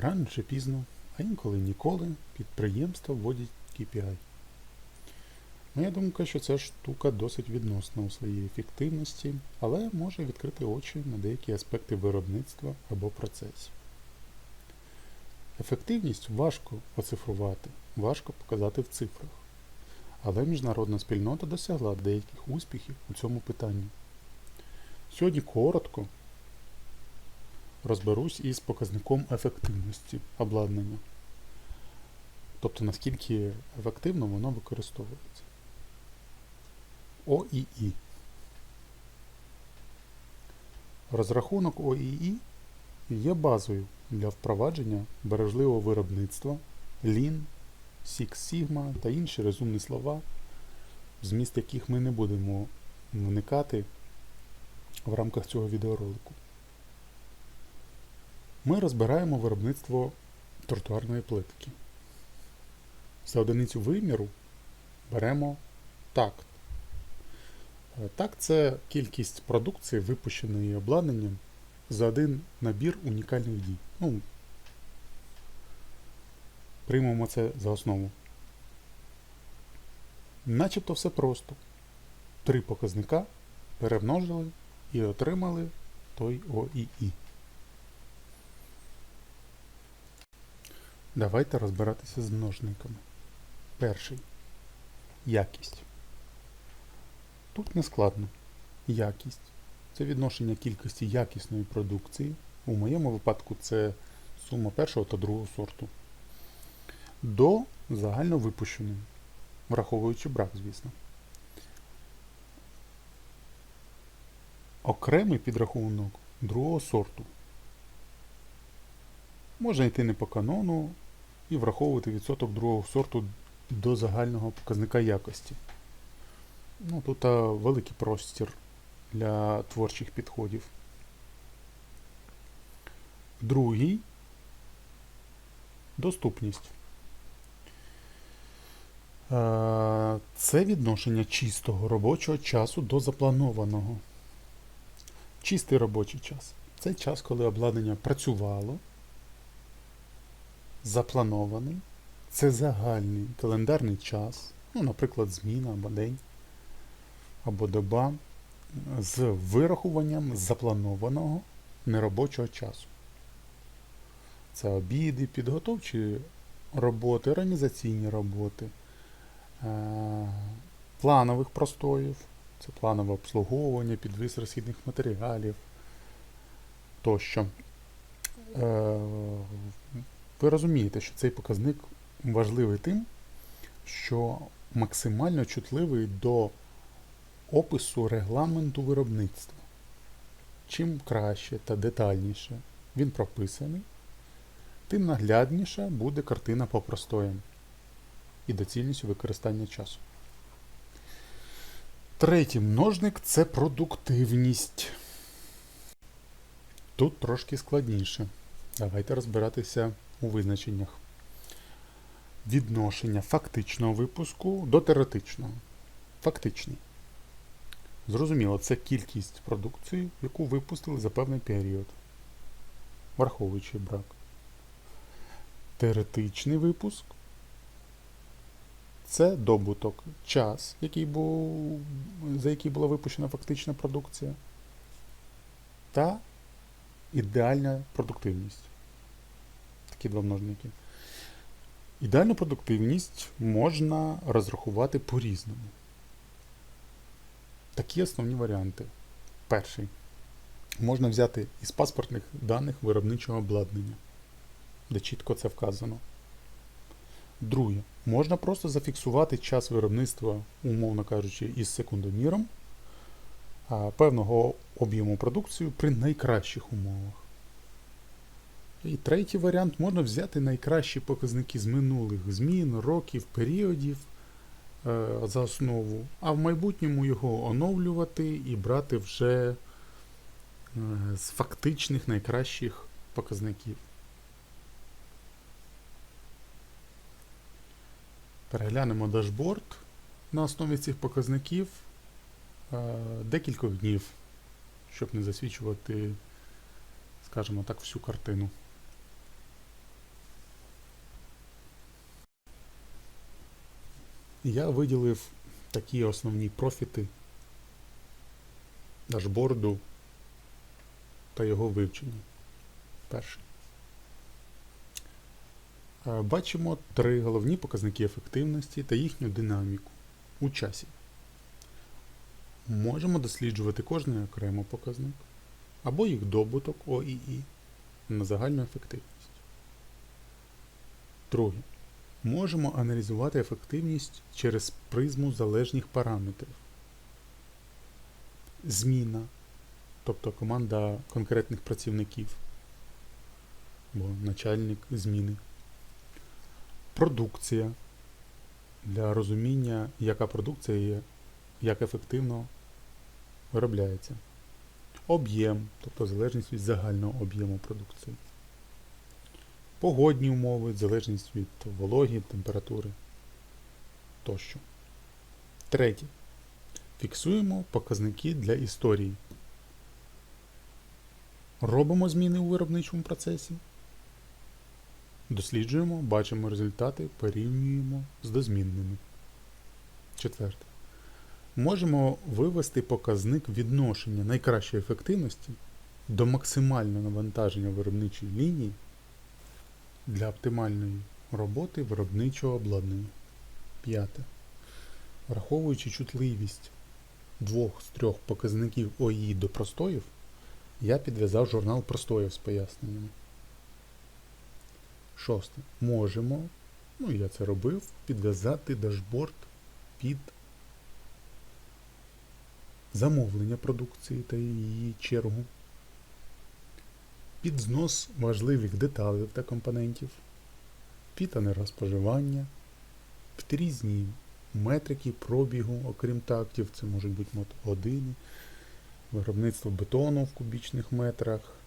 Рано чи пізно, а інколи ніколи, підприємства вводять KPI. Моя думка, що ця штука досить відносна у своїй ефективності, але може відкрити очі на деякі аспекти виробництва або процесів. Ефективність важко оцифрувати, важко показати в цифрах. Але міжнародна спільнота досягла деяких успіхів у цьому питанні. Сьогодні коротко розберусь із показником ефективності обладнання. Тобто наскільки ефективно воно використовується. ОІІ. Розрахунок ОІІ є базою для впровадження бережливого виробництва, Lean, Six Sigma та інші розумні слова, зміст яких ми не будемо вникати в рамках цього відеоролику. Ми розбираємо виробництво тротуарної плитки. За одиницю виміру беремо такт. Е, Такт це кількість продукції, випущеної обладнанням за один набір унікальних дій. Ну, приймемо це за основу. Начебто все просто. Три показника перемножили і отримали той ОІІ. Давайте розбиратися з множниками. Перший. Якість. Тут не складно. Якість. Це відношення кількості якісної продукції. У моєму випадку це сума першого та другого сорту. До загально випущеної. Враховуючи брак, звісно. Окремий підрахунок другого сорту. Можна йти не по канону і враховувати відсоток другого сорту до загального показника якості. Ну, Тут великий простір для творчих підходів. Другий доступність. Це відношення чистого робочого часу до запланованого. Чистий робочий час. Це час, коли обладнання працювало, запланований. Це загальний календарний час, ну, наприклад, зміна або день, або доба, з вирахуванням запланованого неробочого часу. Це обіди, підготовчі роботи, організаційні роботи, е, планових простоїв, це планове обслуговування, підвіз розхідних матеріалів тощо. Ви розумієте, що цей показник важливий тим, що максимально чутливий до опису регламенту виробництва. Чим краще та детальніше він прописаний, тим наглядніша буде картина по простоям і доцільністю використання часу. Третій множник це продуктивність. Тут трошки складніше. Давайте розбиратися у визначеннях. Відношення фактичного випуску до теоретичного. Фактичний. Зрозуміло, це кількість продукції, яку випустили за певний період, враховуючи брак. Теоретичний випуск це добуток, час, який був, за який була випущена фактична продукція, та ідеальна продуктивність. Такі два множники. Ідеальну продуктивність можна розрахувати по-різному. Такі основні варіанти. Перший. Можна взяти із паспортних даних виробничого обладнання, де чітко це вказано. Друге, можна просто зафіксувати час виробництва, умовно кажучи, із секундоміром певного об'єму продукції при найкращих умовах. І третій варіант можна взяти найкращі показники з минулих змін, років, періодів е, за основу, а в майбутньому його оновлювати і брати вже е, з фактичних найкращих показників. Переглянемо дашборд на основі цих показників е, декількох днів, щоб не засвічувати, скажімо так, всю картину. Я виділив такі основні профіти дашборду та його вивчення. Перший. Е, Бачимо три головні показники ефективності та їхню динаміку у часі. Можемо досліджувати кожний окремо показник або їх добуток ОІІ на загальну ефективність. Друге. Можемо аналізувати ефективність через призму залежних параметрів. Зміна, тобто команда конкретних працівників, або начальник зміни. Продукція для розуміння, яка продукція є, як ефективно виробляється. Об'єм, тобто залежність від загального об'єму продукції. Погодні умови, залежність від вологі, температури тощо. Третє. Фіксуємо показники для історії. Робимо зміни у виробничому процесі. Досліджуємо, бачимо результати, порівнюємо з дозмінними. Четверте. Можемо вивести показник відношення найкращої ефективності до максимального навантаження виробничої лінії для оптимальної роботи виробничого обладнання. П'яте. Враховуючи чутливість двох з трьох показників ОІ до простоїв, я підв'язав журнал простоїв з поясненнями. Шосте. Можемо, ну я це робив, підв'язати дашборд під замовлення продукції та її чергу, під знос важливих деталей та компонентів, під енергоспоживання, під різні метрики пробігу, окрім тактів, це можуть бути мотогодини, виробництво бетону в кубічних метрах,